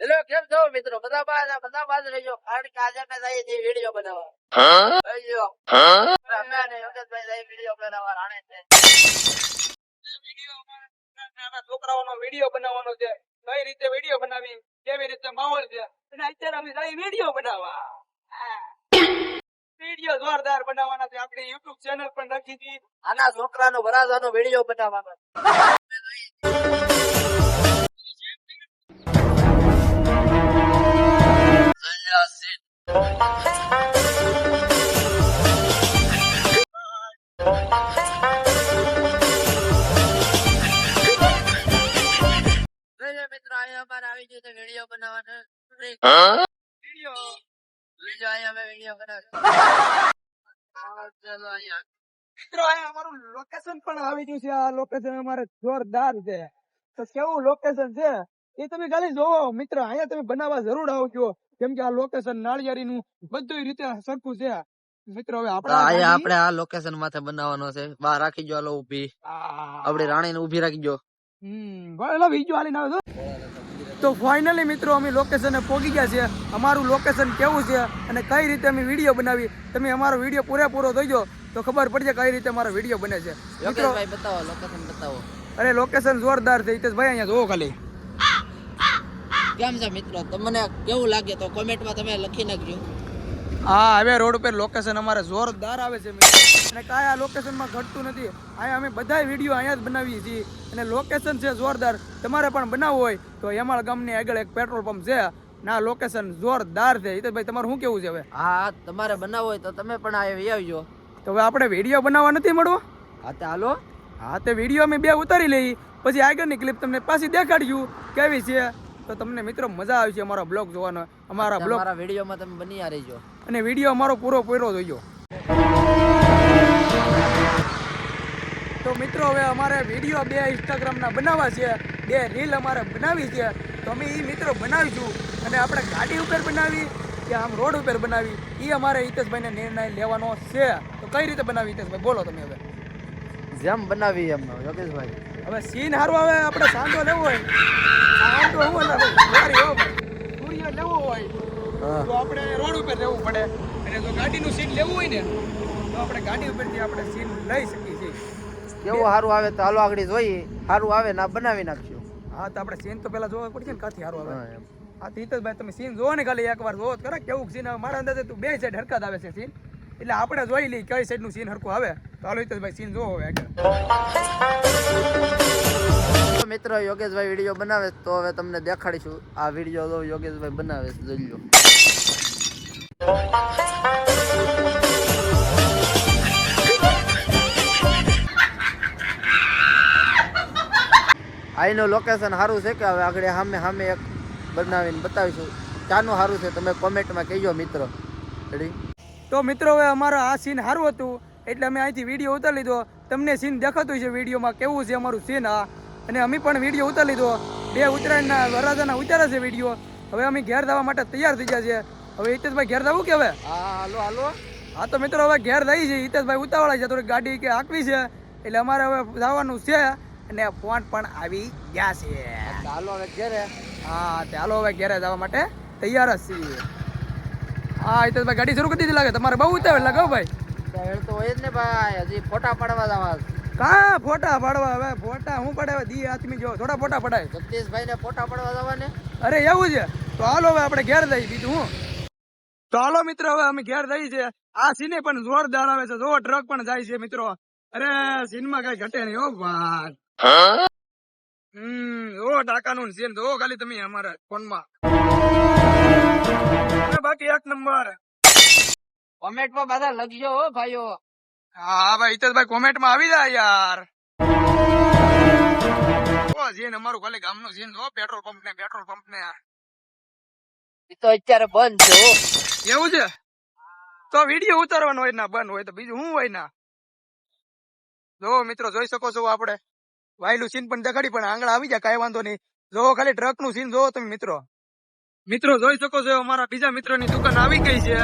Hello કેમ છો મિત્રો? બધા બાદ બધા બાદ રહેજો. કારણ કે આજે મેં જઈએ છીએ વીડિયો બનાવવા. અయ్యో અમે અને યોગેશભાઈ જઈએ વીડિયો બનાવવા રાણે છે. છોકરાઓનો વીડિયો બનાવવાનો છે. કઈ રીતે વીડિયો બનાવી? કેવી રીતે માહોલ છે? અને અત્યારે અમે જઈ વીડિયો બનાવવા. વીડિયો જોરદાર બનાવવાના છે. આપણી યુટ્યુબ ચેનલ પણ રાખી હતી. આના છોકરાનો વરાજાનો વીડિયો બનાવવાનો મિત્રો અહીંયા અમારે આવી ગયું છે વીડિયો બનાવવાનો વીડિયો બીજો અહીંયા અમે વીડિયો બનાવ્યો ચલો અહીંયા મિત્રો અહીંયા અમારું લોકેશન પણ આવી ગયું છે આ લોકેશન અમારે જોરદાર છે તો કેવું લોકેશન છે એ તમે ખાલી જોવો મિત્ર. અહીંયા તમે બનાવવા જરૂર આવજો કેમ કે આ લોકેશન નાળિયારી નું બધું રીતે સરખું છે. મિત્ર હવે અહીંયા આપણે આપણે આ લોકેશન માથે બનાવવાનો છે. બહાર રાખી જો આલો ઊભી. આપણે રાણી ને ઊભી રાખી જો. હમ ભલે હાલીને. તો ફાઇનલી મિત્રો અમે લોકેશને પહોંચી ગયા છે અમારું લોકેશન કેવું છે અને કઈ રીતે અમે વીડિયો બનાવી તમે અમારો વીડિયો પૂરેપૂરો જોઈજો તો ખબર પડશે કઈ રીતે અમારો વીડિયો બને છે. મિત્રો બતાવો લોકેશન બતાવો. અરે લોકેશન જોરદાર છે. હિતેશભાઈ અહીંયા જોવો ખાલી. કેમ છે મિત્રો? તમને કેવું લાગે તો કોમેન્ટમાં તમે લખી નાખજો. હા હવે રોડ ઉપર લોકેશન અમારે જોરદાર આવે છે અને કાંઈ આ લોકેશનમાં ઘટતું નથી. અહીંયા અમે બધા વીડિયો અહીંયા જ બનાવીએ છીએ. અને લોકેશન છે જોરદાર. તમારે પણ બનાવવું હોય તો યમાળ ગામની આગળ એક પેટ્રોલ પંપ છે. ના લોકેશન જોરદાર છે. હિતેશભાઈ તમારું શું કેવું છે હવે? હા તમારે બનાવવું હોય તો તમે પણ આવી આવજો. તો હવે આપણે વીડિયો બનાવવા નથી મળવો? હા તો હાલો. હા તે વીડિયો અમે બે ઉતારી લઈ. પછી આગળની ક્લિપ તમને પાછી દેખાડ્યું. કેવી છે? તો તમને મિત્રો મજા આવશે અમારો બ્લોગ જોવાનો. અમારા બ્લોગ અમારા વિડીયોમાં તમે બની આ રહીજો. અને વીડિયો અમારો પૂરો પૂરો જોઈજો. તો મિત્રો હવે અમારે વીડિયો બે ઇન્સ્ટાગ્રામના બનાવવા છે. બે રીલ અમારે બનાવી છે. તો અમે એ મિત્રો બનાવીશું. અને આપણે ગાડી ઉપર બનાવી કે આમ રોડ ઉપર બનાવી. એ અમારે હિતેશભાઈને નિર્ણય લેવાનો છે. તો કઈ રીતે બનાવી હિતેશભાઈ? બોલો તમે હવે. જેમ બનાવી એમ યોગેશભાઈ. હવે સીન હારું આવે આપણે સાંધો લેવો હોય. સાંધો હું ને વારી હો. સૂર્ય લેવો હોય તો આપણે રોડ ઉપર લેવું પડે. અને જો ગાડીનું સીન લેવું હોય ને તો આપણે ગાડી ઉપરથી આપણે સીન લઈ શકીએ છીએ. કેવું સારું આવે તો હાલો આગળ જોઈએ. સારું આવે ના બનાવી નાખજો. હા તો આપણે સીન તો પહેલા જોવા પડશે ને કાથી સારું આવે. હા, એમ. હા તો હિતેશભાઈ તમે સીન જોવો ને ખાલી એકવાર જોવો કરે ખરા કેવું સીન આવે. મારા અંદાજે તું બે સાઈડ હરકત આવે છે સીન. એટલે આપણે જોઈ લઈએ કઈ સાઈડનું સીન હરખું આવે. તો હાલો ભાઈ સીન જોવો હવે આગળ. તો મિત્રો, યોગેશભાઈ વીડિયો બનાવે તો હવે તમને દેખાડીશું. આ વીડિયો જો યોગેશભાઈ બનાવે જોઈ લો લોકેશન સારું છે કે હવે આગળ સામે સામે એક બનાવીને બતાવીશું. ચાનું સારું છે, તમે કોમેન્ટમાં કહેજો, મિત્રો. રેડી તો મિત્રો હવે અમારો આ સીન સારું હતું. એટલે અમે અહીંથી વીડિયો ઉતારી લીધો. તમને સીન દેખાતું છે વિડીયોમાં કેવું છે અમારું સીન આ. અને અમે પણ વીડિયો ઉતારી લીધો. બે ઉત્તરાયણના વરરાજાના ઉતાર્યા છે વીડિયો હવે અમે ઘેર જવા માટે તૈયાર થઈ ગયા છે હવે હિતેશભાઈ ઘેર જવું કે હવે? હા હાલો હાલો. હા તો મિત્રો હવે ઘેર જઈ છે હિતેશભાઈ ઉતાવળા છે. થોડી ગાડી કે આકવી છે. એટલે અમારે હવે જવાનું છે. અને ફોન પણ આવી ગયા છે. હાલો હવે ઘેરે. હા ચાલો હવે ઘેરે જવા માટે તૈયાર જ છીએ. હા એ તો ભાઈ ગાડી શરૂ કરી દીધી લાગે તમારે બહુ ઉતાવળ લાગે ભાઈ. ત્યાં તો હોય જ ને ભાઈ હજી ફોટા પાડવા જવા કા ફોટા પાડવા? હવે ફોટા હું પડાવે દી આદમી જો થોડા ફોટા પડાય. જગદીશભાઈ ને ફોટા પાડવા જવા ને અરે એવું છે? તો હાલો હવે આપણે ઘેર જઈએ બીજું હું? તો હાલો મિત્રો હવે અમે ઘેર જઈએ છે આ સીને પણ જોરદાર આવે છે. જો ટ્રક પણ જાય છે મિત્રો. અરે સીનમાં કઈ ઘટે નહીં હો ભાઈ. હમ ઓ ટાકાનું સીન તો ખાલી તમે અમારા ફોનમાં. કોમેન્ટમાં બધા લખજો હો ભાઈઓ. હા ભાઈ હિતેશભાઈ કોમેન્ટમાં આવી જાય યાર. જેન અમારું ખાલી ગામનું સીન જો પેટ્રોલ પંપ ને પેટ્રોલ પંપ ને. એ તો અત્યારે બંધ છે એવું છે? તો વીડિયો ઉતારવાનો હોય ના બંધ હોય તો બીજું શું હોય ના? જો મિત્રો જોઈ શકો છો આપણે. વાયલું સીન પણ દેખાડી પણ આંગળા આવી જાય કાંઈ વાંધો નહીં. જો ખાલી ટ્રકનું સીન જોવો તમે મિત્રો. મિત્રો જોઈ શકો છો અમારા બીજા મિત્રોની દુકાન આવી ગઈ છે.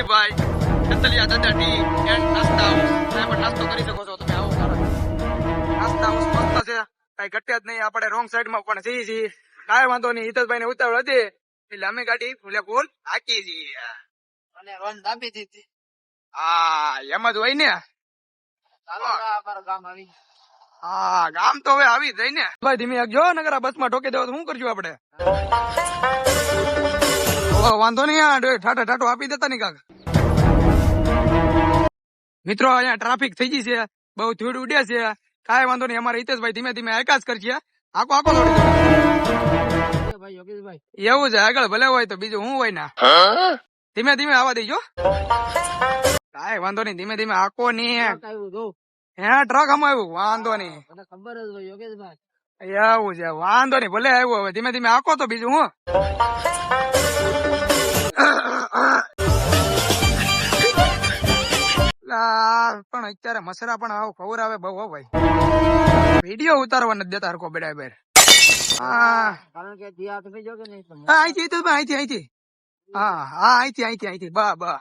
દિલીપભાઈ કતલિયા દાદા ટી એન્ડ નાસ્તા હાઉસ. તમે પણ નાસ્તો કરી શકો છો તમે આવો નાસ્તા હાઉસ મસ્ત છે. કઈ ઘટ્યા જ નહીં આપણે રોંગ સાઈડમાં પણ જઈએ છીએ. કાંઈ વાંધો નહીં હિતેશભાઈ ને ઉતાવળ હતી. એટલે અમે ગાડી ફૂલે ફૂલ હાકી છીએ અને રોન દાબી દીધી. હા એમ જ હોય ને. ચાલો આ ગામ આવી. હા ગામ તો હવે આવી જ ને. ભાઈ ધીમે જો નગર આ બસમાં ઠોકી દેવો તો શું કરશું આપડે વાંધો નહીં આ ઠાઠા ઠાઠો આપી દેતા નહીં કાકા. મિત્રો, અહીંયા ટ્રાફિક થઈ ગઈ છે, બહુ ધૂળ ઉડે છે. કાંઈ વાંધો નહીં, અમારે હિતેશભાઈ ધીમે ધીમે આકાશ કરશે આખો આખો યોગેશભાઈ એવું છે, આગળ ભલે હોય તો બીજું હું હોય ના? ધીમે ધીમે આવવા દેજો. કાંઈ વાંધો નહીં, ધીમે ધીમે આખો નહીં. હે ટ્રક આવ્યું? વાંધો નહીં. ખબર જ હોય યોગેશભાઈ એવું છે, વાંધો નહીં, ભલે આવ્યું હવે. ધીમે ધીમે આખો તો બીજું હું. પણ અત્યારે મસરા પણ આવો ખબર આવે બહુ ભાઈ. વીડિયો ઉતારવા નથી દેતા હરકો બેડા બેર. હા કારણ કે જ્યાં તમે જો કે નહીં તમે હા, અહીંથી તો અહીંથી અહીંથી. હા હા અહીંથી અહીંથી અહીંથી. બા બા.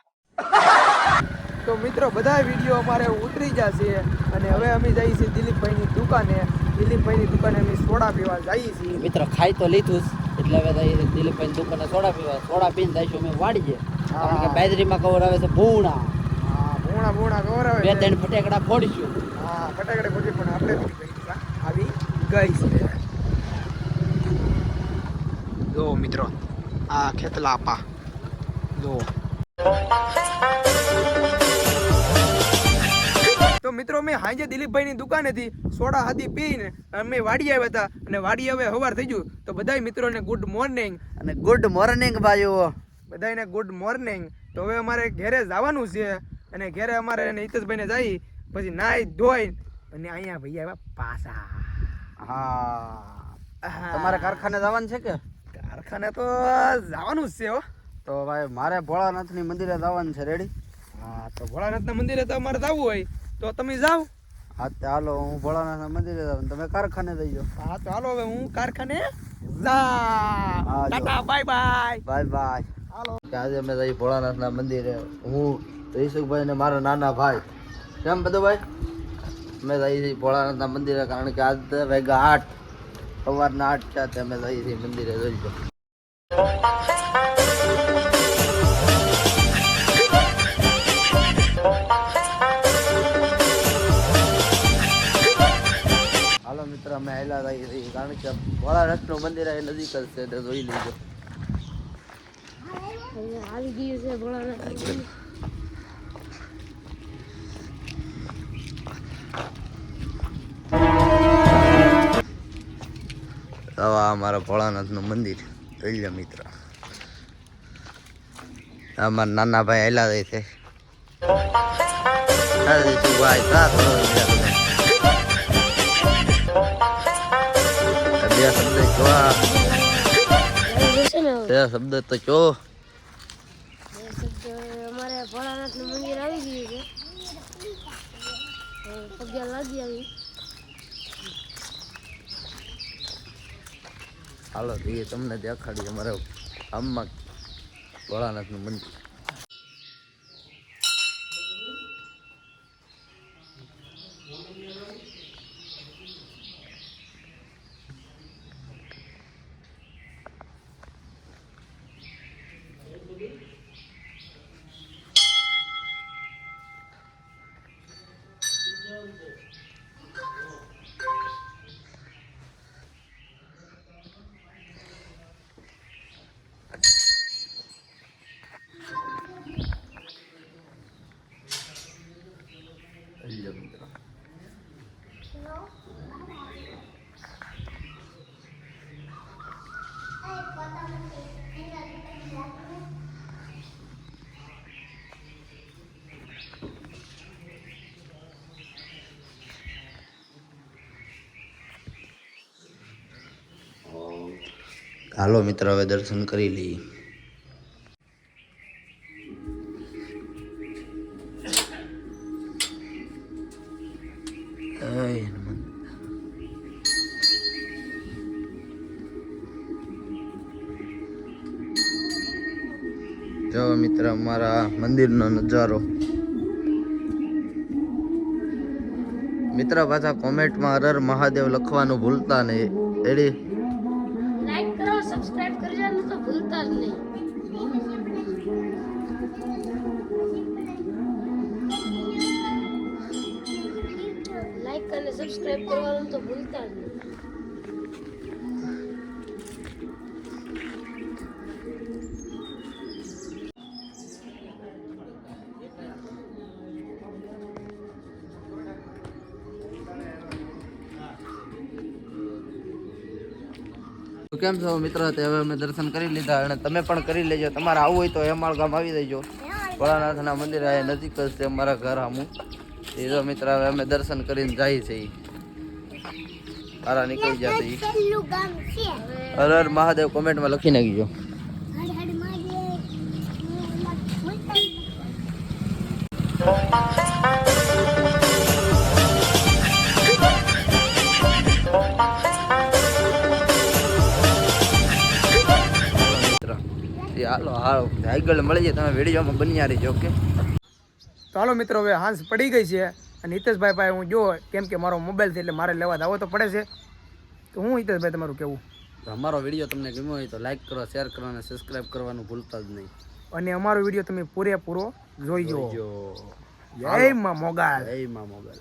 તો મિત્રો બધા વીડિયો અમારે ઉતરી જશે અને હવે અમે જઈએ છીએ દિલીપભાઈની દુકાને. દિલીપભાઈની દુકાને અમે સોડા પીવા જઈએ છીએ. મિત્ર ખાઈ તો લીધું એટલે હવે જઈએ છીએ દિલીપભાઈ દુકાને સોડા પીવા. સોડા પીને જઈશું અમે વાડીએ. કારણ કે બાજરીમાં કવર આવે છે ભૂણા. હા ભૂણા ભૂણા બે ત્રણ ફટાકડા ફોડીશું. હા ફટાકડા ફોડી પણ આપણે આવી ગઈ છે. જો મિત્રો આ ખેતલા આપા જો. તો મિત્રો મેં હાંજે દિલીપભાઈની દુકાનેથી સોડા હાથી પીને અમે વાડી આવ્યા હતા અને વાડી હવે હવાર થઈ ગયું. તો બધાય મિત્રોને ગુડ મોર્નિંગ અને ગુડ મોર્નિંગ ભાઈઓ. બધાને ગુડ મોર્નિંગ તો હવે અમારે ઘેરે જવાનું છે. અને ઘેરે અમારે એને હિતેશભાઈને જઈ પછી નાઈ ધોઈ અને અહીંયા ભાઈ આવ્યા પાછા. હા. તમારે કારખાને જવાનું છે કે? કારખાને તો જવાનું જ છે હો. તો ભાઈ મારે ભોળાનાથની મંદિરે જવાનું છે રેડી હા તો ભોળાનાથના મંદિરે તો અમારે જવું હોય. તો તમે જાઓ. હા તો હાલો હું ભોળાનાથના મંદિરે જાઉં. તમે કારખાને જઈ જાઓ. હા તો હાલો હવે હું કારખાને. Tata bye bye bye bye હાલો. આજે અમે જઈ ભોળાનાથના મંદિરે. હું જયસુખભાઈ ને મારા નાના ભાઈ. કેમ બધું ભાઈ? અમે જઈએ છીએ ભોળાનાથના મંદિરે, કારણ કે આજ વેગા આઠ. સવારના આઠ થયા તે અમે જઈએ મંદિરે જોઈજો હાલો મિત્ર, અમે આવેલા છીએ કારણ કે ભોળાનાથનું મંદિર એ નજીક જ છે, તે જોઈ લીધું આવી ગયું છે ભોળાનાથ તો આ અમારા ભોળાનાથનું મંદિર. જોઈ મિત્ર. અમારા નાના ભાઈ હેલા જાય છે. શબ્દ તો ચો મંદિર આવી ગયું છે. પગ્યા લાગી આવી. હાલો એ તમને દેખાડીએ અમારે ગામમાં ભોળાનાથનું મંદિર જોઈ લો મિત્રો હાલો મિત્ર, હવે દર્શન કરી લઈએ. જો મિત્ર, અમારા મંદિરનો નજારો. મિત્ર, પાછા કોમેન્ટમાં હર હર મહાદેવ લખવાનું ભૂલતા નહીં. કરો સબસ્ક્રાઇબ કરવાનું તો ભૂલતા જ નહીં. લાઈક અને સબસ્ક્રાઇબ કરવાનું તો ભૂલતા જ નહીં. તો કેમ છો મિત્ર? તે હવે અમે દર્શન કરી લીધા અને તમે પણ કરી લેજો. તમારે આવવું હોય તો હેમાળ ગામ આવી દેજો. ભોળાનાથના મંદિર આ નજીક જ છે અમારા ઘર આમું. એ જો મિત્ર હવે અમે દર્શન કરીને જાય છે. તારા નીકળી જશે. હર હર મહાદેવ કોમેન્ટમાં લખી નાખજો. આગળ મળી જાય તમે વિડીયોમાં બન્યા રહીજો ઓકે? ચાલો મિત્રો હવે હાંસ પડી ગઈ છે અને હિતેશભાઈ પાસે હું જો કેમ કે મારો મોબાઈલ છે એટલે મારે લેવા દાવો તો પડે છે. તો હું હિતેશભાઈ તમારું કેવું? અમારો વીડિયો તમને ગમ્યો હોય તો લાઈક કરો શેર કરો અને સબસ્ક્રાઇબ કરવાનું ભૂલતા જ નહીં. અને અમારો વીડિયો તમે પૂરેપૂરો જોઈજો. જો જય મા મોગાલ. જય મા મોગલ.